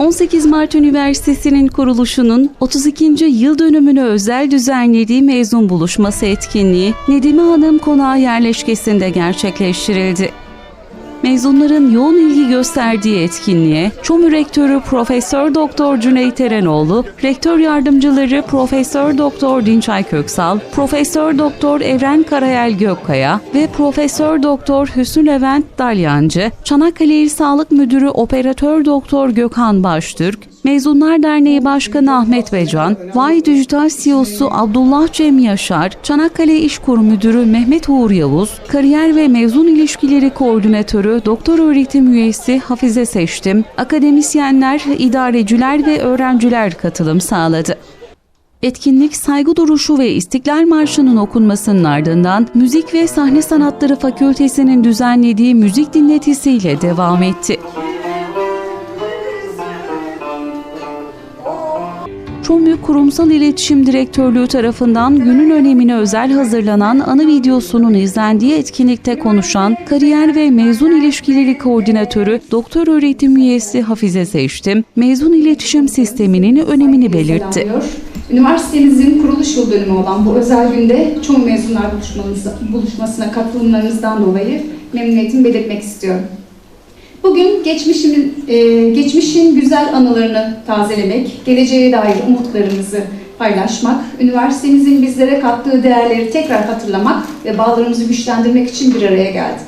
18 Mart Üniversitesi'nin kuruluşunun 32. yıl dönümünü özel düzenlediği mezun buluşması etkinliği Nedime Hanım Konağı yerleşkesinde gerçekleştirildi. Mezunların yoğun ilgi gösterdiği etkinliğe ÇOMÜ Rektörü Profesör Doktor Cüneyt Erenoğlu, Rektör Yardımcıları Profesör Doktor Dinçay Köksal, Profesör Doktor Evren Karayel Gökkaya ve Profesör Doktor Hüsnü Levent Dalyancı, Çanakkale İl Sağlık Müdürü Operatör Doktor Gökhan Baştürk, Mezunlar Derneği Başkanı Ahmet Becan, Vay Dijital CEO'su Abdullah Cem Yaşar, Çanakkale İş Kurum Müdürü Mehmet Uğur Yavuz, Kariyer ve Mezun İlişkileri Koordinatörü Doktor Öğretim Üyesi Hafize Seçtim, akademisyenler, idareciler ve öğrenciler katılım sağladı. Etkinlik saygı duruşu ve İstiklal Marşı'nın okunmasının ardından Müzik ve Sahne Sanatları Fakültesi'nin düzenlediği müzik dinletisiyle devam etti. ÇOMÜ Kurumsal İletişim Direktörlüğü tarafından günün önemine özel hazırlanan anı videosunun izlendiği etkinlikte konuşan Kariyer ve Mezun İlişkileri Koordinatörü Doktor Öğretim Üyesi Hafize Seçtim, mezun iletişim sisteminin önemini belirtti. Üniversitemizin kuruluş yıl dönümü olan bu özel günde çoğu mezunlar buluşmasına katılımlarınızdan dolayı memnuniyetimi belirtmek istiyorum. Bugün geçmişimin, e, geçmişin güzel anılarını tazelemek, geleceğe dair umutlarımızı paylaşmak, üniversitemizin bizlere kattığı değerleri tekrar hatırlamak ve bağlarımızı güçlendirmek için bir araya geldik.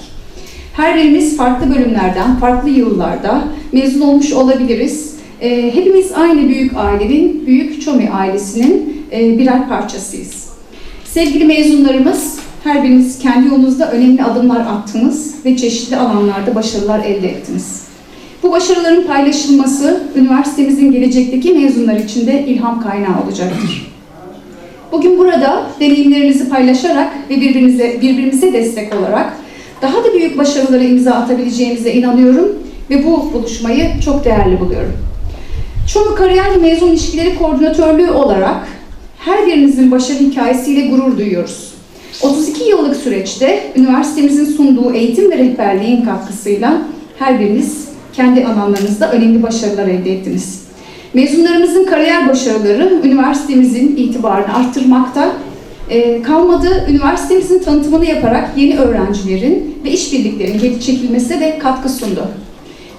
Her birimiz farklı bölümlerden, farklı yıllarda mezun olmuş olabiliriz. Ee, hepimiz aynı büyük ailenin, Büyük Çomi ailesinin e, birer parçasıyız. Sevgili mezunlarımız, her biriniz kendi yolunuzda önemli adımlar attınız ve çeşitli alanlarda başarılar elde ettiniz. Bu başarıların paylaşılması üniversitemizin gelecekteki mezunlar için de ilham kaynağı olacaktır. Bugün burada deneyimlerinizi paylaşarak ve birbirinize, birbirimize destek olarak daha da büyük başarılara imza atabileceğimize inanıyorum ve bu buluşmayı çok değerli buluyorum. Çomu Kariyer ve Mezun İlişkileri Koordinatörlüğü olarak her birinizin başarı hikayesiyle gurur duyuyoruz. 32 yıllık süreçte üniversitemizin sunduğu eğitim ve rehberliğin katkısıyla her biriniz kendi alanlarınızda önemli başarılar elde ettiniz. Mezunlarımızın kariyer başarıları üniversitemizin itibarını arttırmakta e, kalmadı. Üniversitemizin tanıtımını yaparak yeni öğrencilerin ve işbirliklerinin geri çekilmesine de katkı sundu.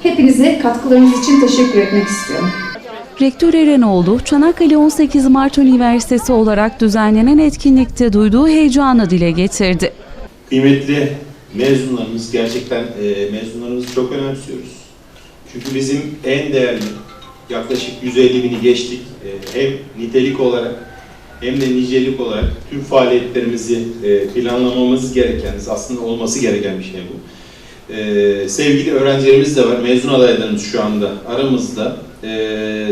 Hepinize katkılarınız için teşekkür etmek istiyorum. Rektör Erenoğlu, Çanakkale 18 Mart Üniversitesi olarak düzenlenen etkinlikte duyduğu heyecanı dile getirdi. Kıymetli mezunlarımız, gerçekten e, mezunlarımızı çok önemsiyoruz. Çünkü bizim en değerli, yaklaşık 150 bini geçtik, e, hem nitelik olarak hem de nicelik olarak tüm faaliyetlerimizi e, planlamamız gereken, aslında olması gereken bir şey bu. Sevgili öğrencilerimiz de var, mezun adaylarımız şu anda aramızda. E,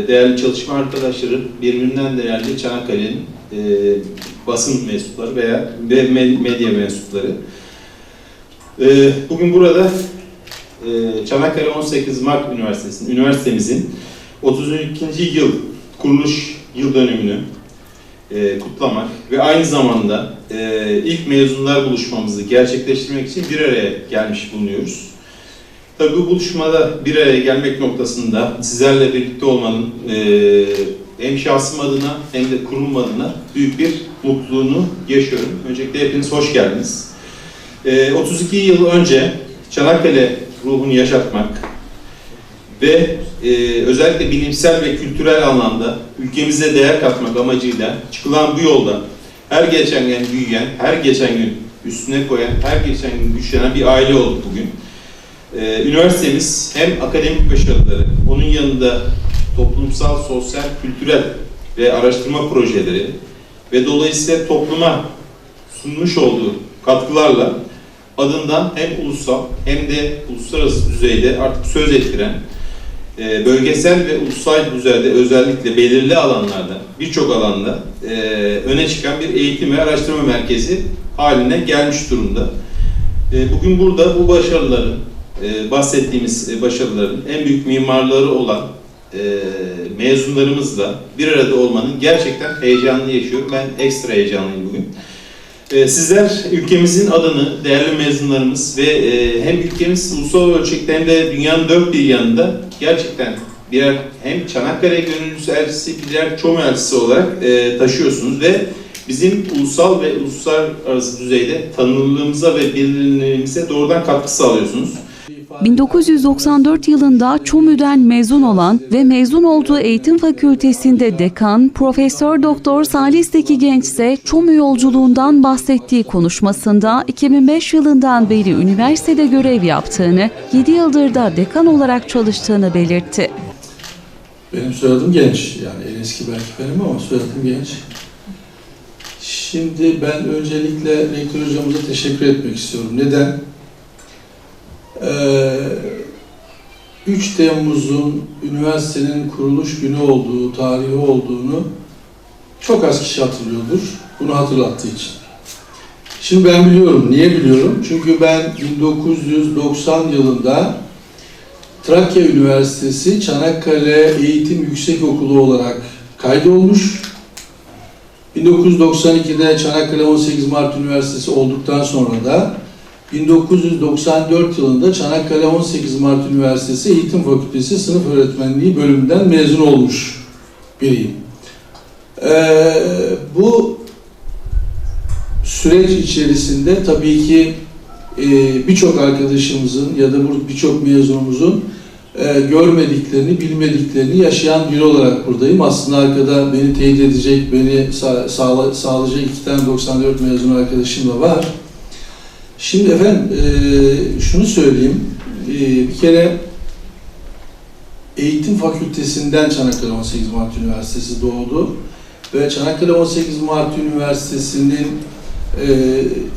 değerli çalışma arkadaşları, birbirinden değerli Çanakkale'nin e, basın mensupları veya ve me- medya mensupları. Ee, Bugün burada e, Çanakkale 18 Mart Üniversitesi'nin, üniversitemizin 32. yıl kuruluş yıl dönümünü e, kutlamak ve aynı zamanda e, ilk mezunlar buluşmamızı gerçekleştirmek için bir araya gelmiş bulunuyoruz. Tabii bu buluşmada bir araya gelmek noktasında sizlerle birlikte olmanın e, hem şahsım adına hem de kurum adına büyük bir mutluluğunu yaşıyorum. Öncelikle hepiniz hoş geldiniz. Ee, 32 yıl önce Çanakkale ruhunu yaşatmak ve e, özellikle bilimsel ve kültürel anlamda ülkemize değer katmak amacıyla çıkılan bu yolda her geçen gün büyüyen, her geçen gün üstüne koyan, her geçen gün güçlenen bir aile olduk bugün. Ee, üniversitemiz hem akademik başarıları, onun yanında toplumsal, sosyal, kültürel ve araştırma projeleri ve dolayısıyla topluma sunmuş olduğu katkılarla adından hem ulusal hem de uluslararası düzeyde artık söz ettiren e, bölgesel ve ulusal düzeyde özellikle belirli alanlarda birçok alanda e, öne çıkan bir eğitim ve araştırma merkezi haline gelmiş durumda. E, Bugün burada bu başarıların e, bahsettiğimiz e, başarıların en büyük mimarları olan e, mezunlarımızla bir arada olmanın gerçekten heyecanını yaşıyorum. Ben ekstra heyecanlıyım bugün. Sizler ülkemizin adını, değerli mezunlarımız ve hem ülkemiz ulusal ölçekte hem de dünyanın dört bir yanında gerçekten birer hem Çanakkale gönüllüsü elçisi, birer ÇOM elçisi olarak taşıyorsunuz ve bizim ulusal ve uluslararası düzeyde tanınırlığımıza ve bilinirliğimize doğrudan katkı sağlıyorsunuz. 1994 yılında ÇOMÜ'den mezun olan ve mezun olduğu eğitim fakültesinde dekan Profesör Doktor Salih Zeki Genç ise ÇOMÜ yolculuğundan bahsettiği konuşmasında 2005 yılından beri üniversitede görev yaptığını, 7 yıldır da dekan olarak çalıştığını belirtti. Benim soyadım genç. Yani en eski belki benim ama soyadım genç. Şimdi ben öncelikle rektör hocamıza teşekkür etmek istiyorum. Neden? 3 Temmuz'un üniversitenin kuruluş günü olduğu, tarihi olduğunu çok az kişi hatırlıyordur. Bunu hatırlattığı için. Şimdi ben biliyorum. Niye biliyorum? Çünkü ben 1990 yılında Trakya Üniversitesi Çanakkale Eğitim Yüksekokulu olarak kaydolmuş. 1992'de Çanakkale 18 Mart Üniversitesi olduktan sonra da 1994 yılında Çanakkale 18 Mart Üniversitesi Eğitim Fakültesi Sınıf Öğretmenliği bölümünden mezun olmuş biriyim. Ee, bu süreç içerisinde tabii ki e, birçok arkadaşımızın ya da birçok mezunumuzun e, görmediklerini, bilmediklerini yaşayan biri olarak buradayım. Aslında arkada beni teyit edecek, beni sağ, sağla- sağlayacak iki tane 94 mezun arkadaşım da var. Şimdi efendim e, şunu söyleyeyim. E, bir kere Eğitim Fakültesinden Çanakkale 18 Mart Üniversitesi doğdu. Ve Çanakkale 18 Mart Üniversitesi'nin e,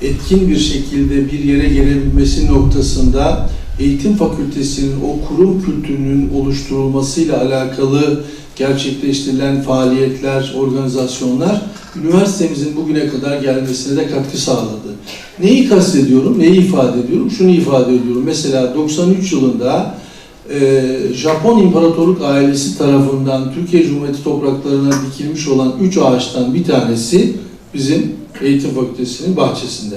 etkin bir şekilde bir yere gelebilmesi noktasında Eğitim Fakültesi'nin o kurum kültürünün oluşturulmasıyla alakalı gerçekleştirilen faaliyetler, organizasyonlar üniversitemizin bugüne kadar gelmesine de katkı sağladı. Neyi kastediyorum, neyi ifade ediyorum? Şunu ifade ediyorum. Mesela 93 yılında e, Japon İmparatorluk ailesi tarafından Türkiye Cumhuriyeti topraklarına dikilmiş olan 3 ağaçtan bir tanesi bizim Eğitim Fakültesi'nin bahçesinde.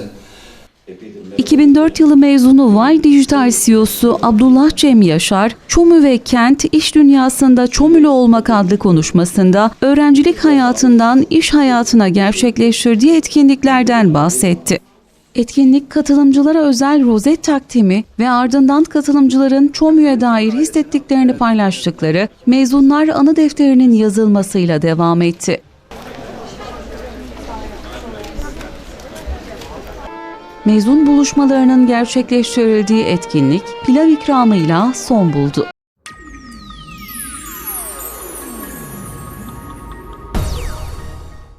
2004 yılı mezunu Vay Dijital CEO'su Abdullah Cem Yaşar, ÇOMÜ ve Kent İş Dünyasında ÇOMÜ'lü olmak adlı konuşmasında öğrencilik hayatından iş hayatına gerçekleştirdiği etkinliklerden bahsetti. Etkinlik katılımcılara özel rozet takdimi ve ardından katılımcıların ÇOMÜ'ye dair hissettiklerini paylaştıkları mezunlar anı defterinin yazılmasıyla devam etti. Mezun buluşmalarının gerçekleştirildiği etkinlik pilav ikramıyla son buldu.